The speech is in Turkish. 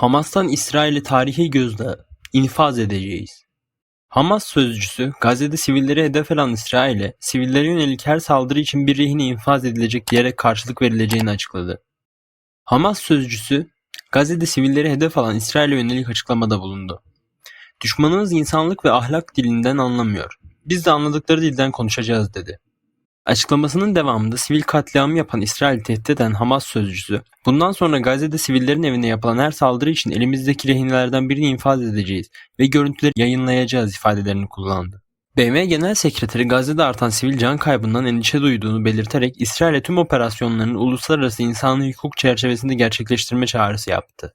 Hamas'tan İsrail'e tarihi gözdağı, infaz edeceğiz. Hamas sözcüsü Gazze'de sivilleri hedef alan İsrail'e sivillere yönelik her saldırı için bir rehine infaz edilecek diyerek karşılık verileceğini açıkladı. Hamas sözcüsü Gazze'de sivilleri hedef alan İsrail'e yönelik açıklamada bulundu. Düşmanımız insanlık ve ahlak dilinden anlamıyor. Biz de anladıkları dilden konuşacağız dedi. Açıklamasının devamında sivil katliamı yapan İsrail tehdit eden Hamas sözcüsü, bundan sonra Gazze'de sivillerin evine yapılan her saldırı için elimizdeki rehinelerden birini infaz edeceğiz ve görüntüleri yayınlayacağız ifadelerini kullandı. BM Genel Sekreteri Gazze'de artan sivil can kaybından endişe duyduğunu belirterek İsrail'e tüm operasyonlarını uluslararası insani hukuk çerçevesinde gerçekleştirme çağrısı yaptı.